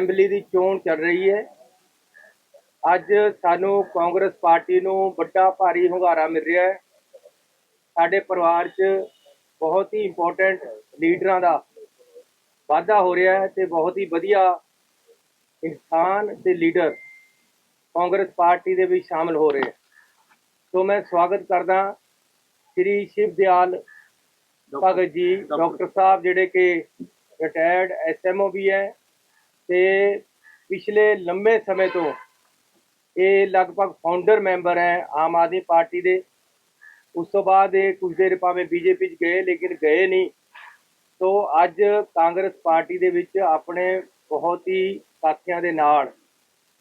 Assembly ਦੀ ਚੋਣ ਚੱਲ ਰਹੀ ਹੈ। ਅੱਜ ਸਾਨੂੰ ਕਾਂਗਰਸ ਪਾਰਟੀ ਨੂੰ ਵੱਡਾ ਭਾਰੀ ਹੁੰਗਾਰਾ ਮਿਲ ਰਿਹਾ ਹੈ। ਸਾਡੇ ਪਰਿਵਾਰ 'ਚ ਬਹੁਤ ਹੀ ਇੰਪੋਰਟੈਂਟ ਲੀਡਰਾਂ ਦਾ ਵਾਧਾ ਹੋ ਰਿਹਾ ਹੈ ਤੇ ਬਹੁਤ ਹੀ ਵਧੀਆ ਇਨਸਾਨ ਤੇ ਲੀਡਰ ਕਾਂਗਰਸ ਪਾਰਟੀ ਦੇ ਵਿੱਚ ਸ਼ਾਮਲ ਹੋ ਰਹੇ ਸੋ ਮੈਂ ਸਵਾਗਤ ਕਰਦਾ ਸ੍ਰੀ ਸ਼ਿਵ ਦਿਆਲ ਭਗਤ ਜੀ ਡਾਕਟਰ ਸਾਹਿਬ ਜਿਹੜੇ ਕਿ ਰਿਟਾਇਰਡ ਐਸਐਮਓ ਵੀ ਹੈ। ਤੇ ਪਿਛਲੇ ਲੰਬੇ ਸਮੇਂ ਤੋਂ ਇਹ ਲਗਭਗ ਫਾਊਂਡਰ ਮੈਂਬਰ ਹੈ, ਆਮ ਆਦਮੀ ਪਾਰਟੀ ਦੇ। ਉਸ ਤੋਂ ਬਾਅਦ ਇਹ ਕੁਝ ਦੇਰ ਭਾਵੇਂ ਬੀਜੇਪੀ 'ਚ ਗਏ, ਲੇਕਿਨ ਗਏ ਨਹੀਂ। ਸੋ ਅੱਜ ਕਾਂਗਰਸ ਪਾਰਟੀ ਦੇ ਵਿੱਚ ਆਪਣੇ ਬਹੁਤ ਹੀ ਸਾਥੀਆਂ ਦੇ ਨਾਲ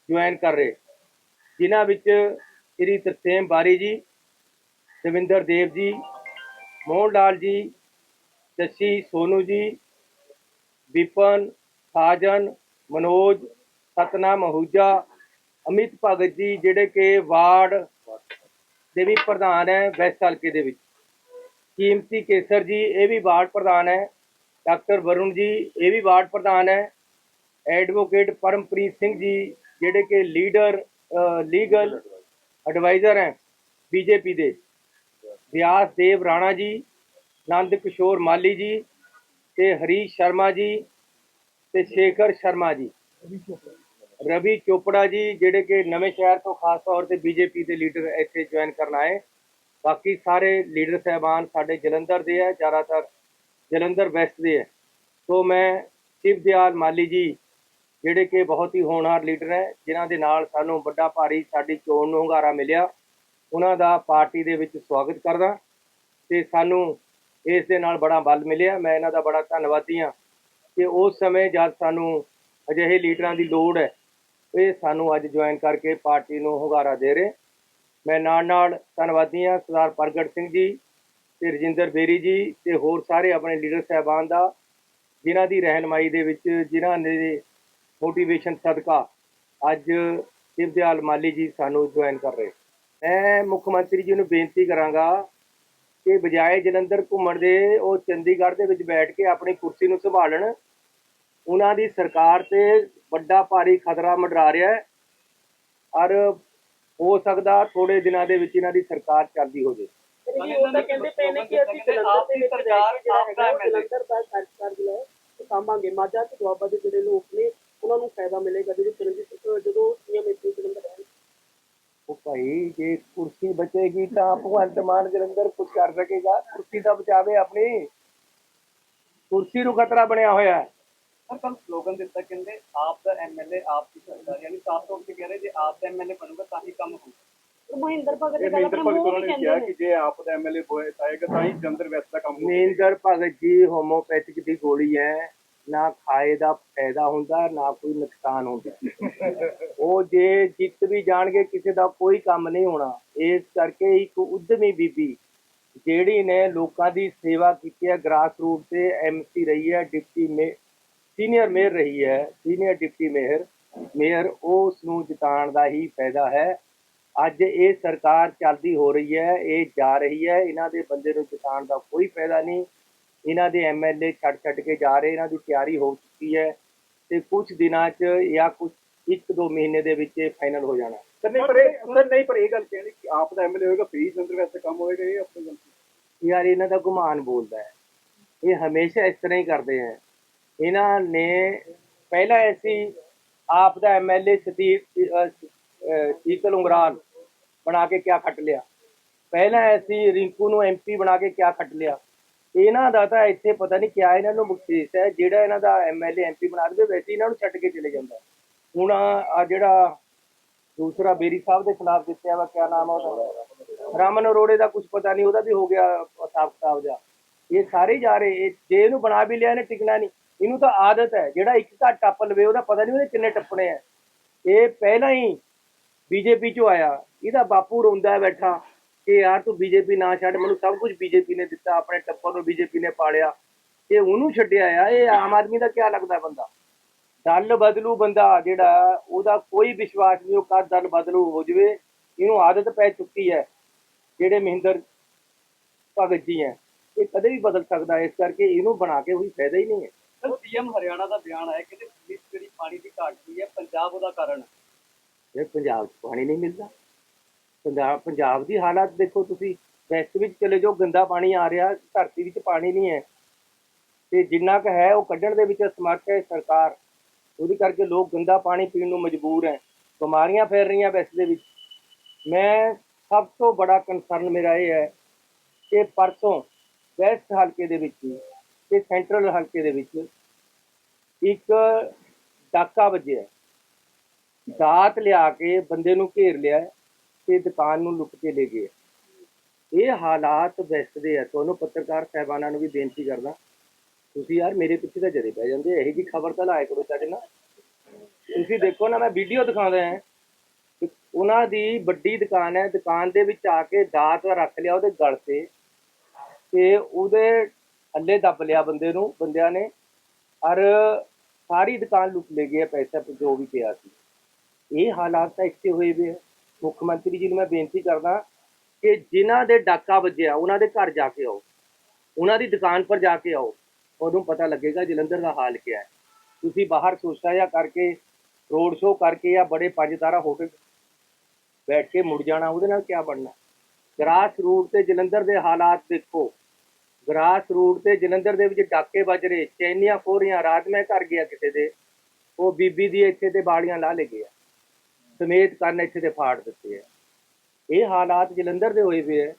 ਜੁਆਇਨ ਕਰ ਰਹੇ। ਜਿਨ੍ਹਾਂ ਵਿੱਚ ਸ੍ਰੀ ਤਰਸੇਮ ਬਾਰੀ ਜੀ, ਦਵਿੰਦਰ ਦੇਵ ਜੀ, ਮੋਹਨ ਲਾਲ ਜੀ, ਸ਼ਸ਼ੀ ਸੋਨੂ ਜੀ, ਵਿਪਨ, ਸਾਜਨ ਮਨੋਜ, ਸਤਨਾਮ ਅਹੂਜਾ, ਅਮਿਤ ਭਗਤ ਜੀ, ਜਿਹੜੇ ਕਿ ਵਾਰਡ ਦੇ ਵੀ ਪ੍ਰਧਾਨ ਹੈ ਵੈਸਟ ਹਲਕੇ ਦੇ ਵਿੱਚ। ਕੀਮਤੀ ਕੇਸਰ ਜੀ, ਇਹ ਵੀ ਵਾਰਡ ਪ੍ਰਧਾਨ ਹੈ। ਡਾਕਟਰ ਵਰੁਣ ਜੀ, ਇਹ ਵੀ ਵਾਰਡ ਪ੍ਰਧਾਨ ਹੈ। ਐਡਵੋਕੇਟ ਪਰਮਪ੍ਰੀਤ ਸਿੰਘ ਜੀ, ਜਿਹੜੇ ਕਿ ਲੀਡਰ ਲੀਗਲ ਐਡਵਾਈਜ਼ਰ ਹੈ ਬੀਜੇਪੀ ਦੇ। ਵਿਆਸ ਦੇਵ ਰਾਣਾ ਜੀ, ਨੰਦ ਕਿਸ਼ੋਰ ਮਾਲੀ ਜੀ ਤੇ ਹਰੀਸ਼ ਸ਼ਰਮਾ ਜੀ ਤੇ ਸ਼ੇਖਰ ਸ਼ਰਮਾ ਜੀ। ਰਵੀ ਚੋਪੜਾ ਜੀ, ਜਿਹੜੇ ਕਿ ਨਵੇਂ ਸ਼ਹਿਰ ਤੋਂ ਖਾਸ ਤੌਰ ਤੇ ਬੀਜੇਪੀ ਦੇ ਲੀਡਰ ਇੱਥੇ ਜੁਆਇਨ ਕਰਨ ਆਏ। ਬਾਕੀ ਸਾਰੇ ਲੀਡਰ ਸਹਿਬਾਨ ਸਾਡੇ ਜਲੰਧਰ ਦੇ ਹੈ ਜ਼ਿਆਦਾਤਰ ਜਲੰਧਰ ਵੈਸਟ ਦੇ ਹੈ ਸੋ ਮੈਂ ਸ਼ਿਵ ਦਿਆਲ ਮਾਲੀ ਜੀ, ਜਿਹੜੇ ਕਿ ਬਹੁਤ ਹੀ ਹੋਣਹਾਰ ਲੀਡਰ ਹੈ, ਜਿਨ੍ਹਾਂ ਦੇ ਨਾਲ ਸਾਨੂੰ ਵੱਡਾ ਭਾਰੀ ਸਾਡੀ ਚੋਣ ਨੂੰ ਹੁੰਗਾਰਾ ਮਿਲਿਆ, ਉਹਨਾਂ ਦਾ ਪਾਰਟੀ ਦੇ ਵਿੱਚ ਸਵਾਗਤ ਕਰਦਾ। ਤੇ ਸਾਨੂੰ ਇਸ ਦੇ ਨਾਲ ਬੜਾ ਬਲ ਮਿਲਿਆ। ਮੈਂ ਇਹਨਾਂ ਦਾ ਬੜਾ ਧੰਨਵਾਦੀ ਹਾਂ। ਕਿ ਉਸ ਸਮੇਂ ਜਦ ਸਾਨੂੰ ਅਜਿਹੇ ਲੀਡਰਾਂ ਦੀ ਲੋੜ ਹੈ, ਇਹ ਸਾਨੂੰ ਅੱਜ ਜੁਆਇਨ ਕਰਕੇ ਪਾਰਟੀ ਨੂੰ ਹੁੰਗਾਰਾ ਦੇ ਰਹੇ। ਮੈਂ ਨਾਲ ਨਾਲ ਧੰਨਵਾਦੀ ਹਾਂ ਸਰਦਾਰ ਪ੍ਰਗਟ ਸਿੰਘ ਜੀ ਤੇ ਰਜਿੰਦਰ ਬੇਰੀ ਜੀ ਤੇ ਹੋਰ ਸਾਰੇ ਆਪਣੇ ਲੀਡਰ ਸਹਿਬਾਨ ਦਾ, ਜਿਨ੍ਹਾਂ ਦੀ ਰਹਿਨਮਾਈ ਦੇ ਵਿੱਚ, ਜਿਨ੍ਹਾਂ ਦੇ ਮੋਟੀਵੇਸ਼ਨ ਸਦਕਾ ਅੱਜ ਸ਼ਿਵਦਿਆਲ ਮਾਲੀ ਜੀ ਸਾਨੂੰ ਜੁਆਇਨ ਕਰ ਰਹੇ। ਮੈਂ ਮੁੱਖ ਮੰਤਰੀ ਜੀ ਨੂੰ ਬੇਨਤੀ ਕਰਾਂਗਾ ਕਿ ਬਜਾਏ ਜਲੰਧਰ ਘੁੰਮਣ ਦੇ ਉਹ ਚੰਡੀਗੜ੍ਹ ਦੇ ਵਿੱਚ ਬੈਠ ਕੇ ਆਪਣੀ ਕੁਰਸੀ ਨੂੰ ਸੰਭਾਲਣ ਉਹਨਾਂ ਦੀ ਸਰਕਾਰ ਤੇ ਵੱਡਾ ਭਾਰੀ ਖਤਰਾ ਮੰਡਰਾ ਰਿਹਾ ਹੈ। ਔਰ ਹੋ ਸਕਦਾ ਥੋੜੇ ਦਿਨਾਂ ਦੇ ਵਿੱਚ ਇਹਨਾਂ ਦੀ ਸਰਕਾਰ ਚੱਲਦੀ ਹੋ ਜੀ ਕਹਿੰਦੇ ਪਏ ਨੇ ਕਿ ਅਸੀਂ ਜਲੰਧਰ ਦੇ ਵਿੱਚ ਰਹਿ ਕੇ ਜਿਹੜਾ ਹੈਗਾ ਉਹ ਜਲੰਧਰ ਦਾ ਸਰਕਾਰ ਜਿਹੜਾ ਹੈ। ਉਹ ਸਾਂਭਾਂਗੇ। ਮਾਝਾ ਤੇ ਦੁਆਬਾ ਦੇ ਜਿਹੜੇ ਲੋਕ ਨੇ ਉਹਨਾਂ ਨੂੰ ਫਾਇਦਾ ਮਿਲੇਗਾ। ਜਦੋਂ ਚਰਨਜੀਤ ਜਦੋਂ ਸੀਐਮ ਇੱਥੇ ਜਲੰਧਰ ਰਹਿਣ ਉਹ ਭਾਈ ਜੇ ਕੁਰਸੀ ਬਚੇਗੀ ਤਾਂ ਭਗਵੰਤ ਮਾਨ ਜਲੰਧਰ ਕੁਝ ਕਰ ਸਕੇਗਾ। ਕੁਰਸੀ ਤਾਂ ਬਚਾਵੇ ਆਪਣੀ। ਕੁਰਸੀ ਨੂੰ ਖਤਰਾ ਬਣਿਆ ਹੋਇਆ ਹੈ। ਸਰ ਕੱਲ ਸਲੋਗਨ ਦਿੱਤਾ ਕਹਿੰਦੇ ਆਪ ਦਾ ਐਮਐਲਏ ਆਪ ਦੀ ਸਰਕਾਰ ਯਾਨੀ ਸਾਫ਼ ਤੌਰ ਤੇ ਕਹਿ ਰਹੇ ਜੇ ਆਪ ਦਾ ਐਮਐਲਏ ਬਣੂਗਾ ਤਾਂ ਹੀ ਕੰਮ ਹੋਊਗਾ। ਮਹਿੰਦਰ ਭਗਤ ਇਹ ਇਹ ਗੱਲ ਮਹਿੰਦਰ ਆਪਣੇ ਭਗਤ ਮੂੰਹ ਉਹਨਾਂ ਵੀ ਨੇ ਕਹਿੰਦੇ ਕਿਹਾ ਨੇ। ਕਿ ਜੇ ਆਪ ਦਾ ਐਮਐਲਏ ਹੋਏ ਆਏਗਾ ਤਾਂ ਹੀ ਜੰਦਰ ਵੈਸਟ ਦਾ ਕੰਮ ਹੋਊਗਾ। ਮਹਿੰਦਰ ਭਗਤ ਜੀ ਹੋਮੋਪੈਥਿਕ ਦੀ ਗੋਲੀ ਹੈ ਨਾ ਖਾਏ ਦਾ ਫਾਇਦਾ ਹੁੰਦਾ ਨਾ ਕੋਈ ਨੁਕਸਾਨ ਹੁੰਦਾ। ਉਹ ਜੇ ਜਿੱਤ ਵੀ ਜਾਣਗੇ ਕਿਸੇ ਦਾ ਕੋਈ ਕੰਮ ਨਹੀਂ ਹੋਣਾ। ਇਸ ਕਰਕੇ ਇੱਕ ਉਦਮੀ ਬੀਬੀ ਜਿਹੜੀ ਨੇ ਲੋਕਾਂ ਦੀ ਸੇਵਾ ਕੀਤੀ ਹੈ ਗ੍ਰਾਸ ਰੂਟ ਤੇ ਐਮਸੀ ਰਹੀ ਹੈ ਡਿਪਟੀ ਮੇ ਸੀਨੀਅਰ ਮੇਅਰ ਰਹੀ ਹੈ ਸੀਨੀਅਰ ਡਿਪਟੀ ਮੇਅਰ। ਮੇਅਰ ਉਸ ਨੂੰ ਜਿਤਾਉਣ ਦਾ ਹੀ ਫਾਇਦਾ ਹੈ। ਅੱਜ ਇਹ ਸਰਕਾਰ ਚੱਲਦੀ ਹੋ ਰਹੀ ਹੈ ਇਹ ਜਾ ਰਹੀ ਹੈ। ਇਹਨਾਂ ਦੇ ਬੰਦੇ ਨੂੰ ਜਿਤਾਉਣ ਦਾ ਕੋਈ ਫਾਇਦਾ ਨਹੀਂ। ਇਹਨਾਂ ਦੇ ਐਮਐਲਏ ਛੱਡ ਛੱਡ ਕੇ ਜਾ ਰਹੇ ਇਹਨਾਂ ਦੀ ਤਿਆਰੀ ਹੋ ਚੁੱਕੀ ਹੈ ਤੇ ਕੁਝ ਦਿਨਾਂ 'ਚ ਜਾਂ ਕੁਝ ਇੱਕ ਦੋ ਮਹੀਨੇ ਦੇ ਵਿੱਚ ਇਹ ਫਾਈਨਲ ਹੋ ਜਾਣਾ। ਸਰ ਨਹੀਂ ਪਰ ਇਹ ਸਰ ਨਹੀਂ ਪਰ ਇਹ ਗੱਲ ਕਹਿੰਦੇ ਕਿ ਆਪ ਦਾ ਐਮਐਲਏ ਹੋਏਗਾ ਫ੍ਰੀ ਜੰਦਰ ਵੈਸਟ ਦਾ ਕੰਮ ਹੋਏਗਾ ਇਹ ਆਪਣੀ ਗੱਲ ਸੀ। ਯਾਰ ਇਹਨਾਂ ਦਾ ਗੁਮਾਨ ਬੋਲਦਾ ਹੈ। ਇਹ ਹਮੇਸ਼ਾ ਇਸ ਤਰ੍ਹਾਂ ਹੀ ਕਰਦੇ ਹੈ। ਇਹਨਾਂ ਨੇ ਪਹਿਲਾਂ ਐਸੀ ਆਪ ਦਾ ਐਮਐਲਏ ਸਤੀਕ ਸ਼ੀਤਲ ਉਂਗਰਾਲ ਬਣਾ ਕੇ ਕਿਆ ਖੱਟ ਲਿਆ। ਪਹਿਲਾਂ ਐਸੀ ਰਿੰਕੂ ਨੂੰ ਐਮਪੀ ਬਣਾ ਕੇ ਕਿਆ ਖੱਟ ਲਿਆ। ਇਹਨਾਂ ਦਾ ਤਾਂ ਇੱਥੇ ਪਤਾ ਨਹੀਂ ਕਿਆ ਇਹਨਾਂ ਨੂੰ ਬਖਸ਼ੀਸ਼ ਹੈ, ਜਿਹੜਾ ਇਹਨਾਂ ਦਾ ਐਮਐਲਏ ਐਮਪੀ ਬਣਾ ਦੇਵੇ, ਵੈਸੇ ਇਹਨਾਂ ਨੂੰ ਛੱਡ ਕੇ ਚਲੇ ਜਾਂਦਾ। ਹੁਣ ਆ ਜਿਹੜਾ ਦੂਸਰਾ ਬੇਰੀ ਸਾਹਿਬ ਦੇ ਖਿਲਾਫ ਦਿੱਤਿਆ ਵਾ, ਕਿਆ ਨਾਮ ਆ ਉਹਦਾ? ਰਾਮਨ ਅਰੋੜੇ ਦਾ ਕੁਝ ਪਤਾ ਨਹੀਂ, ਉਹਦਾ ਵੀ ਹੋ ਗਿਆ ਹਿਸਾਬ ਕਿਤਾਬ ਜਾ ਇਹ ਸਾਰੇ ਜਾ ਰਹੇ ਜੇ ਇਹਨੂੰ ਬਣਾ ਵੀ ਲਿਆ, ਇਹਨੇ ਟਿਕਣਾ ਨਹੀਂ। ਇਹਨੂੰ ਤਾਂ ਆਦਤ ਹੈ, ਜਿਹੜਾ ਇੱਕ ਘਰ ਟੱਪ ਲਵੇ, ਉਹਦਾ ਪਤਾ ਨਹੀਂ ਉਹਦੇ ਕਿੰਨੇ ਟੱਪਣੇ ਆ। ਇਹ ਪਹਿਲਾਂ ਹੀ ਬੀਜੇਪੀ ਚੋਂ ਆਇਆ। ਇਹਦਾ ਬਾਪੂ ਰੋਂਦਾ ਬੈਠਾ ਕਿ ਯਾਰ ਤੂੰ ਬੀਜੇਪੀ ਨਾ ਛੱਡ, ਮੈਨੂੰ ਸਭ ਕੁਝ ਬੀਜੇਪੀ ਨੇ ਦਿੱਤਾ, ਆਪਣੇ ਟੱਪਰ ਨੂੰ ਬੀਜੇਪੀ ਨੇ ਪਾਲਿਆ। ਇਹ ਉਹਨੂੰ ਛੱਡਿਆ ਆ, ਇਹ ਆਮ ਆਦਮੀ ਦਾ ਕੀ ਲੱਗਦਾ ਬੰਦਾ? ਦਲ ਬਦਲੂ ਬੰਦਾ ਜਿਹੜਾ, ਉਹਦਾ ਕੋਈ ਵਿਸ਼ਵਾਸ ਨਹੀਂ, ਉਹ ਕਦ ਦਲ ਬਦਲੂ ਹੋ ਜਵੇ, ਇਹਨੂੰ ਆਦਤ ਪੈ ਚੁੱਕੀ ਹੈ, ਜਿਹੜੇ ਮਹਿੰਦਰ ਭਗਤ ਜੀ ਹੈ। ਇਹ ਕਦੇ ਵੀ ਬਦਲ ਸਕਦਾ, ਇਸ ਕਰਕੇ ਇਹਨੂੰ ਬਣਾ ਕੇ ਕੋਈ ਫਾਇਦਾ ਹੀ ਨਹੀਂ ਹੈ। ਸਰ ਸੀਐਮ ਹਰਿਆਣਾ ਦਾ ਬਿਆਨ ਆਇਆ ਕਿ ਵਿੱਚ ਜਿਹੜੀ ਪਾਣੀ ਦੀ ਘਾਟ ਹੋਈ ਹੈ, ਪੰਜਾਬ ਉਹਦਾ ਕਾਰਨ ਹੈ। ਇਹ ਪੰਜਾਬ 'ਚ ਪਾਣੀ ਨਹੀਂ ਮਿਲਦਾ। ਪੰਜਾਬ ਪੰਜਾਬ ਦੀ ਹਾਲਤ ਦੇਖੋ ਤੁਸੀਂ, ਵੈਸਟ ਵਿੱਚ ਚਲੇ ਜਾਓ, ਗੰਦਾ ਪਾਣੀ ਆ ਰਿਹਾ, ਧਰਤੀ ਵਿੱਚ ਪਾਣੀ ਨਹੀਂ ਹੈ। ਤੇ ਜਿੰਨਾ ਕੁ ਹੈ ਉਹ ਕੱਢਣ ਦੇ ਵਿੱਚ ਅਸਮਰਥ ਹੈ ਸਰਕਾਰ। ਉਹਦੇ ਕਰਕੇ ਲੋਕ ਗੰਦਾ ਪਾਣੀ ਪੀਣ ਨੂੰ ਮਜਬੂਰ ਹੈ। ਬਿਮਾਰੀਆਂ ਫੈਲ ਰਹੀਆਂ ਵੈਸਟ ਦੇ ਵਿੱਚ। ਮੈਂ ਸਭ ਤੋਂ ਬੜਾ ਕੰਸਰਨ ਮੇਰਾ ਇਹ ਹੈ ਕਿ ਪਰਸੋਂ ਵੈਸਟ ਹਲਕੇ ਦੇ ਵਿੱਚ ਤੇ ਸੈਂਟਰਲ ਹਲਕੇ ਦੇ ਵਿੱਚ ਇੱਕ ਡਾਕਾ ਵੱਜਿਆ। ਦਾਤ ਲਿਆ ਕੇ ਬੰਦੇ ਨੂੰ ਘੇਰ ਲਿਆ ਤੇ ਦੁਕਾਨ ਨੂੰ ਲੁੱਟ ਕੇ ਲੈ ਗਏ। ਇਹ ਹਾਲਾਤ ਵੈਸਟ ਦੇ ਆ। ਤੁਹਾਨੂੰ ਪੱਤਰਕਾਰ ਸਹਿਬਾਨਾਂ ਨੂੰ ਵੀ ਬੇਨਤੀ ਕਰਦਾ। ਤੁਸੀਂ ਯਾਰ ਮੇਰੇ ਪਿੱਛੇ ਤਾਂ ਜਰੇ ਪੈ ਜਾਂਦੇ ਇਹੋ ਜੀ ਖਬਰ ਤਾਂ ਲਾਇਆ ਕਰੋ ਸਾਡੇ ਨਾਲ। ਤੁਸੀਂ ਦੇਖੋ ਨਾ, ਮੈਂ ਵੀਡੀਓ ਦਿਖਾਉਂਦਾ ਹਾਂ। ਉਹਨਾਂ ਦੀ ਵੱਡੀ ਦੁਕਾਨ ਹੈ। ਦੁਕਾਨ ਦੇ ਵਿੱਚ ਆ ਕੇ ਦਾਤ ਰੱਖ ਲਿਆ ਉਹਦੇ ਗਲ ਤੇ। ਤੇ ਉਹਦੇ ਥੱਲੇ ਦੱਬ ਲਿਆ ਬੰਦੇ ਨੂੰ, ਬੰਦਿਆਂ ਨੇ। ਔਰ ਸਾਰੀ ਦੁਕਾਨ ਲੁੱਟ ਲੈ ਗਏ ਪੈਸਾ ਜੋ ਵੀ ਪਿਆ ਸੀ। ਇਹ ਹਾਲਾਤ ਤਾਂ ਇੱਥੇ ਹੋਏ ਵੇ ਆ। ਮੁੱਖ ਮੰਤਰੀ ਜੀ ਨੂੰ ਮੈਂ ਬੇਨਤੀ ਕਰਦਾ ਕਿ ਜਿਨ੍ਹਾਂ ਦੇ ਡਾਕਾ ਵੱਜਿਆ, ਉਹਨਾਂ ਦੇ ਘਰ ਜਾ ਕੇ ਆਓ। ਉਹਨਾਂ ਦੀ ਦੁਕਾਨ ਪਰ ਜਾ ਕੇ ਆਓ। ਉਹਨੂੰ ਪਤਾ ਲੱਗੇਗਾ ਜਲੰਧਰ ਦਾ ਹਾਲ ਕੀ ਹੈ। ਤੁਸੀਂ ਬਾਹਰ ਸੋਚਾ ਜਾਂ ਕਰਕੇ, ਰੋਡ ਸ਼ੋਅ ਕਰਕੇ ਜਾਂ ਬੜੇ ਪੰਜ ਤਾਰਾ ਹੋਟਲ ਬੈਠ ਕੇ ਮੁੜ ਜਾਣਾ, ਉਹਦੇ ਨਾਲ ਕੀ ਬਣਨਾ? ਗਰਾਸ ਰੂਟ ਤੇ ਜਲੰਧਰ ਦੇ ਹਾਲਾਤ ਦੇਖੋ। ਗਰਾਸ ਰੂਟ ਤੇ ਜਲੰਧਰ ਦੇ ਵਿੱਚ ਡਾਕੇ ਵੱਜ ਰਹੇ, ਚੈਨੀਆਂ ਖੋ ਰਹੀਆਂ ਰਾਤ ਮੈਂ ਘਰ ਗਿਆ ਕਿਸੇ ਦੇ, ਉਹ ਬੀਬੀ ਦੀ ਇੱਥੇ ਤੇ ਬਾੜੀਆਂ ਲਾ ਲੈ ਗਿਆ। ਸਮੇਤ ਕੰਨ ਇੱਥੇ ਤੇ ਫਾੜ ਦਿੱਤੇ ਆ। ਇਹ ਹਾਲਾਤ ਜਲੰਧਰ ਦੇ ਹੋਏ ਪਏ ਆ।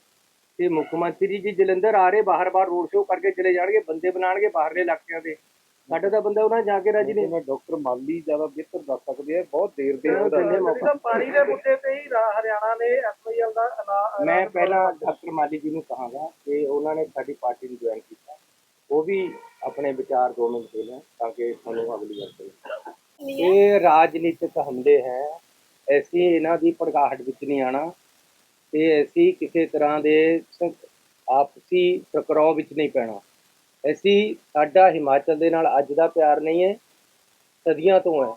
ਤੇ ਮੁੱਖ ਮੰਤਰੀ ਜੀ ਜਲੰਧਰ ਆ ਰਹੇ, ਬਾਹਰ-ਬਾਹਰ ਰੋਡ ਸ਼ੋਅ ਕਰਕੇ ਚਲੇ ਜਾਣਗੇ, ਬੰਦੇ ਬਣਾਣਗੇ ਬਾਹਰਲੇ ਇਲਾਕਿਆਂ ਦੇ। ਸਾਡਾ ਤਾਂ ਬੰਦਾ ਉਹਨਾਂ ਜਾ ਕੇ ਰਾਜੀ ਨਹੀਂ। ਜਿਵੇਂ ਡਾਕਟਰ ਮਾਲੀ ਜ਼ਿਆਦਾ ਬਿਹਤਰ ਦੱਸ ਸਕਦੇ ਆ ਬਹੁਤ ਦੇਰ ਦੇ ਉਹਦਾ। ਮੌਕਾ। ਪਾਣੀ ਦੇ ਮੁੱਦੇ ਤੇ ਹੀ ਹਰਿਆਣਾ ਨੇ ਐਫਆਈਐਲ ਦਾ ਮੈਂ ਪਹਿਲਾਂ ਡਾਕਟਰ ਮਾਲੀ ਜੀ ਨੂੰ ਕਹਾਂਗਾ ਕਿ ਉਹਨਾਂ ਨੇ ਸਾਡੀ ਪਾਰਟੀ ਨੂੰ ਜੁਆਇਨ ਕੀਤਾ। ਉਹ ਵੀ ਆਪਣੇ ਵਿਚਾਰ ਦੋ ਮਿੰਟ ਦੇ ਲੈਣ ਤਾਂ ਕਿ ਸਾਨੂੰ ਅਗਲੀ ਵਾਰ ਇਹ ਰਾਜਨੀਤਿਕ ਹਮਲੇ ਹੈ। ਐਸੀ ਇਹਨਾਂ ਦੀ ਭੜਕਾਹਟ ਵਿੱਚ ਨਹੀਂ ਆਣਾ ਤੇ ਅਸੀਂ ਕਿਸੇ ਤਰ੍ਹਾਂ ਦੇ ਆਪਸੀ ਟਕਰਾਅ ਵਿੱਚ ਨਹੀਂ ਪੈਣਾ। ਅਸੀਂ ਸਾਡਾ ਹਿਮਾਚਲ ਦੇ ਨਾਲ ਅੱਜ ਦਾ ਪਿਆਰ ਨਹੀਂ ਹੈ, ਸਦੀਆਂ ਤੋਂ ਹੈ,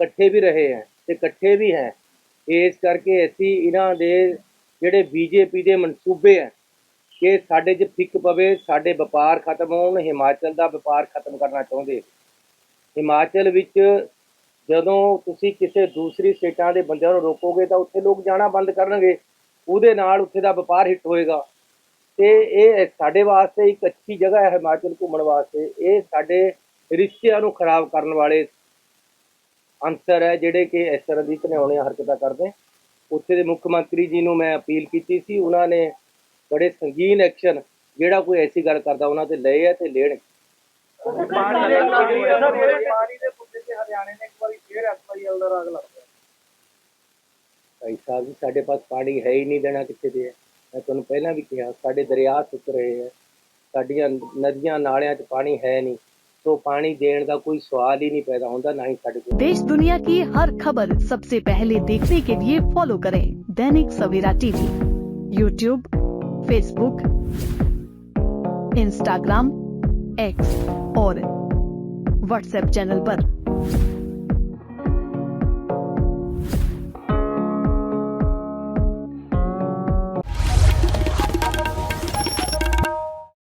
ਇਕੱਠੇ ਵੀ ਰਹੇ ਹੈ ਤੇ ਇਕੱਠੇ ਵੀ ਹੈ। ਇਸ ਕਰਕੇ ਅਸੀਂ ਇਹਨਾਂ ਦੇ ਜਿਹੜੇ ਬੀਜੇਪੀ ਦੇ ਮਨਸੂਬੇ ਹੈ ਕਿ ਸਾਡੇ 'ਚ ਫਿੱਕ ਪਵੇ, ਸਾਡੇ ਵਪਾਰ ਖਤਮ ਹੋਣ, ਹਿਮਾਚਲ ਦਾ ਵਪਾਰ ਖਤਮ ਕਰਨਾ ਚਾਹੁੰਦੇ। ਹਿਮਾਚਲ ਵਿੱਚ ਜਦੋਂ ਤੁਸੀਂ ਕਿਸੇ ਦੂਸਰੀ ਸਟੇਟਾਂ ਦੇ ਬੰਦਿਆਂ ਨੂੰ ਰੋਕੋਗੇ ਤਾਂ ਉੱਥੇ ਲੋਕ ਜਾਣਾ ਬੰਦ ਕਰਨਗੇ। ਉਹਦੇ ਨਾਲ ਉੱਥੇ ਦਾ ਵਪਾਰ ਹਿੱਟ ਹੋਏਗਾ। ਤੇ ਇਹ ਸਾਡੇ ਵਾਸਤੇ ਇੱਕ ਅੱਛੀ ਜਗ੍ਹਾ ਹੈ ਹਿਮਾਚਲ ਘੁੰਮਣ ਵਾਸਤੇ। ਇਹ ਸਾਡੇ ਰਿਸ਼ਤਿਆਂ ਨੂੰ ਖਰਾਬ ਕਰਨ ਵਾਲੇ ਅੰਸਰ ਹੈ ਜਿਹੜੇ ਕਿ ਇਸ ਤਰ੍ਹਾਂ ਦੀ ਘਿਨਾਉਣੀਆਂ ਹਰਕਤਾਂ ਕਰਦੇ। ਉੱਥੇ ਦੇ ਮੁੱਖ ਮੰਤਰੀ ਜੀ ਨੂੰ ਮੈਂ ਅਪੀਲ ਕੀਤੀ ਸੀ। ਉਹਨਾਂ ਨੇ ਬੜੇ ਸੰਗੀਨ ਐਕਸ਼ਨ ਜਿਹੜਾ ਕੋਈ ਐਸੀ ਗੱਲ ਕਰਦਾ ਉਹਨਾਂ ਤੇ ਲਏ ਹੈ ਤੇ ਲੈਣ। ਪਾਣੀ ਦੇ ਮੁੱਦੇ ਤੇ ਹਰਿਆਣੇ ਨੇ ਇੱਕ ਵਾਰੀ ਫੇਰ ਐਫਆਈਐਲ ਦਾ ਰਾਗ ਲਾਇਆ ਭਾਈ ਸਾਹਿਬ ਜੀ, ਸਾਡੇ ਪਾਸ ਪਾਣੀ ਹੈ ਹੀ ਨਹੀਂ ਦੇਣਾ ਕਿੱਥੇ ਦੇ ਹੈ? ਮੈਂ ਤੁਹਾਨੂੰ ਪਹਿਲਾਂ ਵੀ ਕਿਹਾ ਸਾਡੇ ਦਰਿਆ ਸੁੱਕ ਰਹੇ ਹੈ ਸਾਡੀਆਂ ਨਦੀਆਂ ਨਾਲਿਆਂ 'ਚ ਪਾਣੀ ਹੈ ਨਹੀਂ ਸੋ ਪਾਣੀ ਦੇਣ ਦਾ ਕੋਈ ਸਵਾਲ ਹੀ ਨਹੀਂ ਪੈਦਾ ਹੁੰਦਾ ਨਾ ਹੀ ਸਾਡੇ ਕੋਲ देश दुनिया की हर खबर सबसे पहले देखने के लिए फॉलो करें Dainik Savera TV YouTube Facebook Instagram X और व्हाट्सएप चैनल पर।